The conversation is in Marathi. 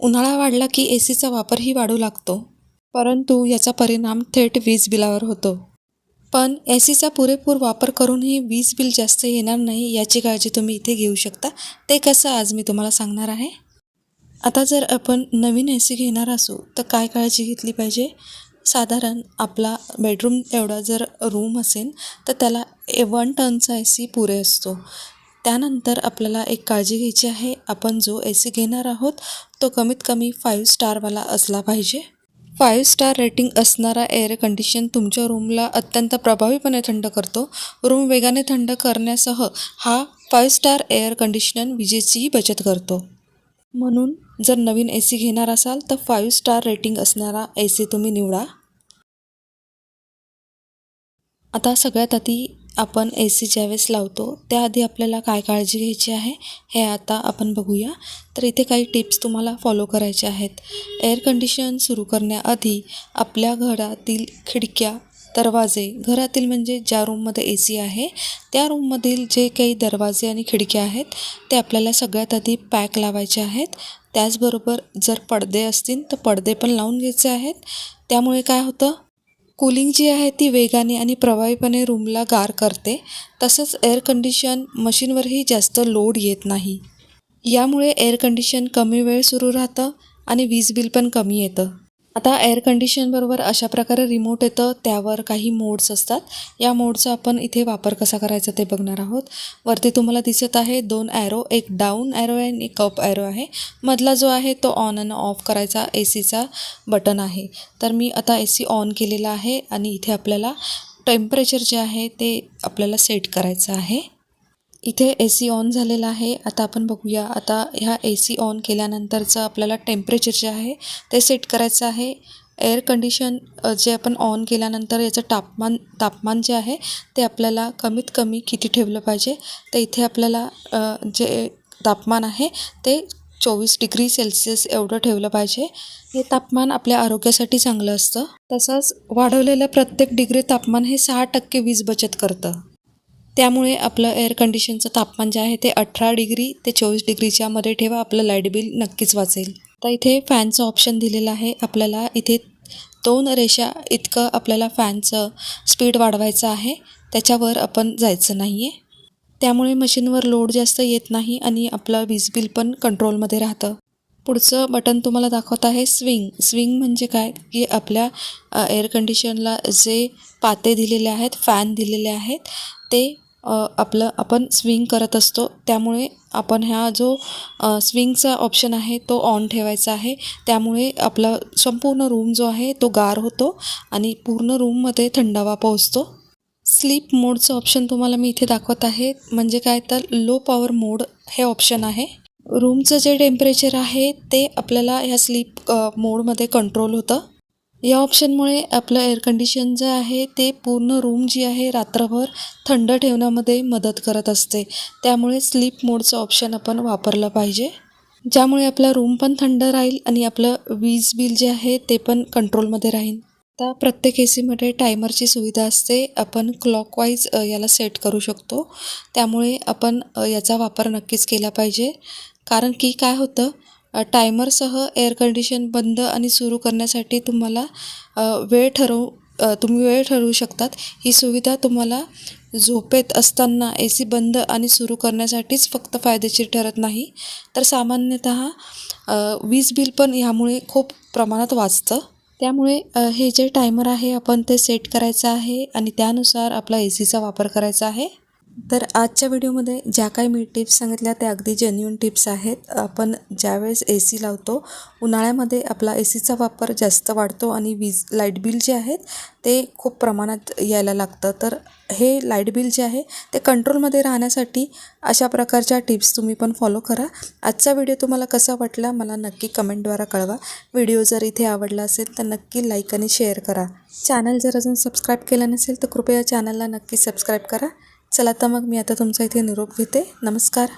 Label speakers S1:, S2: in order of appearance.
S1: उन्हाळा वाढला की ए सीचा वापरही वाढू लागतो. परंतु याचा परिणाम थेट वीज बिलावर होतो. पण ए सीचा पुरेपूर वापर करूनही वीज बिल जास्त येणार नाही याची काळजी तुम्ही इथे घेऊ शकता. ते कसं आज मी तुम्हाला सांगणार आहे. आता जर आपण नवीन ए सी घेणार असू तर काय काळजी घेतली पाहिजे? साधारण आपला बेडरूम एवढा जर रूम असेल तर त्याला ए वन टनचा ए सी पुरे असतो. त्यानंतर आपल्याला एक काळजी घ्यायची आहे. आपण जो ए सी घेणार आहोत तो कमीत कमी फाईव्ह स्टारवाला असला पाहिजे. फाईव्ह स्टार रेटिंग असणारा एअर कंडिशन तुमच्या रूमला अत्यंत प्रभावीपणे थंड करतो. रूम वेगाने थंड करण्यासह हा फाईव्ह स्टार एअर कंडिशनर विजेचीही बचत करतो. म्हणून जर नवीन ए सी घेणार असाल तर फाईव्ह स्टार रेटिंग असणारा ए सी तुम्ही निवडा. आता सगळ्यात आधी आपण ए सी ज्यावेळेस लावतो त्याआधी आपल्याला काय काळजी घ्यायची आहे हे आता आपण बघूया. तर इथे काही टिप्स तुम्हाला फॉलो करायच्या आहेत. एअर कंडिशन सुरू करण्याआधी आपल्या घरातील खिडक्या दरवाजे घरातील म्हणजे ज्या रूममध्ये ए सी आहे त्या रूममधील जे काही दरवाजे आणि खिडक्या आहेत ते आपल्याला सगळ्यात आधी पॅक लावायचे आहेत. त्याचबरोबर जर पडदे असतील तर पडदे पण लावून घ्यायचे आहेत. त्यामुळे काय होतं? कूलिंग जी आहे ती वेगाने आणि प्रभावीपणे रूमला गार करते. तसंच एअर कंडिशन मशीनवरही जास्त लोड येत नाही. यामुळे एअर कंडिशन कमी वेळ सुरू राहतं आणि वीज बिल पण कमी येतं. आता एअर कंडिशनबरोबर अशा प्रकारे रिमोट येतं. त्यावर काही मोड्स असतात. या मोडचा आपण इथे वापर कसा करायचा ते बघणार आहोत. वरती तुम्हाला दिसत आहे दोन ॲरो एक डाऊन ॲरो आहे आणि एक अप ॲरो आहे. मधला जो आहे तो ऑन आणि ऑफ करायचा ए सीचा बटन आहे. तर मी आता ए सी ऑन केलेला आहे आणि इथे आपल्याला टेम्परेचर जे आहे ते आपल्याला सेट करायचं आहे. इथे ए सी ऑन झालेला आहे. आता आपण बघूया. आता ह्या ए सी ऑन केल्यानंतरचं आपल्याला टेम्परेचर जे आहे ते सेट करायचं आहे. एअर कंडिशन जे आपण ऑन केल्यानंतर याचं तापमान तापमान जे आहे ते आपल्याला कमीत कमी किती ठेवलं पाहिजे? तर इथे आपल्याला जे तापमान आहे ते चोवीस डिग्री सेल्सिअस एवढं ठेवलं पाहिजे. हे तापमान आपल्या आरोग्यासाठी चांगलं असतं. तसंच वाढवलेलं प्रत्येक डिग्री तापमान हे सहा टक्के वीज बचत करतं. त्यामुळे आपलं एअर कंडिशनचं तापमान जे आहे ते अठरा डिग्री ते चोवीस डिग्रीच्या मध्ये ठेवा आपलं लाइट बिल नक्कीच वाचेल. तर इथे फॅनचं ऑप्शन दिलेलं आहे. आपल्याला इथे दोन रेषा इतकं आपल्याला फॅनचं स्पीड वाढवायचं आहे. त्याच्यावर आपण जायचं नाही आहे त्यामुळे मशीनवर लोड जास्त येत नाही आणि आपलं वीज बिल पण कंट्रोलमध्ये राहतं. पुढचं बटन तुम्हाला दाखवत आहे स्विंग स्विंग म्हणजे काय? की आपल्या एअर कंडिशनला जे पाते दिलेले आहेत फॅन दिलेले आहेत ते आपलं आपण स्विंग करत असतो त्यामुळे आपण ह्या जो स्विंगचा ऑप्शन आहे तो ऑन ठेवायचा आहे. त्यामुळे आपला संपूर्ण रूम जो आहे तो गार होतो आणि पूर्ण रूममध्ये थंडावा पोहोचतो. स्लीप मोडचं ऑप्शन तुम्हाला मी इथे दाखवत आहे. म्हणजे काय तर लो पॉवर मोड हे ऑप्शन आहे. रूमचं जे टेम्परेचर आहे ते आपल्याला ह्या स्लीप मोडमध्ये कंट्रोल होतं. या ऑप्शनमुळे आपलं एअर कंडिशन जे आहे ते पूर्ण रूम जी आहे रात्रभर थंड ठेवण्यामध्ये मदत करत असते. त्यामुळे स्लीप मोडचं ऑप्शन आपण वापरलं पाहिजे. ज्यामुळे आपला रूम पण थंड राहील आणि आपलं वीज बिल जे आहे ते पण कंट्रोलमध्ये राहील. आता प्रत्येक ए सीमध्ये टायमरची सुविधा असते. आपण क्लॉकवाईज याला सेट करू शकतो. त्यामुळे आपण याचा वापर नक्कीच केला पाहिजे. कारण की काय होतं? टायमरसह एअर कंडिशन बंद आणि सुरू करण्यासाठी तुम्हाला वेळ ठरवू तुम्ही वेळ ठरवू शकतात. ही सुविधा तुम्हाला झोपेत असताना ए सी बंद आणि सुरू करण्यासाठीच फक्त फायदेशीर ठरत नाही. तर सामान्यतः वीज बिल पण ह्यामुळे खूप प्रमाणात वाचतं. त्यामुळे हे जे टायमर आहे आपण ते सेट करायचं आहे आणि त्यानुसार आपला ए सीचा वापर करायचा आहे. तर आजच्या व्हिडिओमध्ये ज्या काही मी टिप्स सांगितल्या त्या अगदी जेन्युन टिप्स आहेत. आपण ज्यावेळेस ए सी लावतो उन्हाळ्यामध्ये आपला ए सीचा वापर जास्त वाढतो आणि वीज लाइट बिल जे आहेत ते खूप प्रमाणात यायला लागतं. तर हे लाइट बिल जे आहे ते कंट्रोलमध्ये राहण्यासाठी अशा प्रकारच्या टिप्स तुम्ही पण फॉलो करा. आजचा व्हिडिओ तुम्हाला कसा वाटला मला नक्की कमेंटद्वारा कळवा. व्हिडिओ जर इथे आवडला असेल तर नक्की लाईक आणि शेअर करा. चॅनल जर अजून सबस्क्राईब केलं नसेल तर कृपया चॅनलला नक्की सबस्क्राईब करा. चला तर मग मी आता तुमचा इथे निरोप घेते. नमस्कार.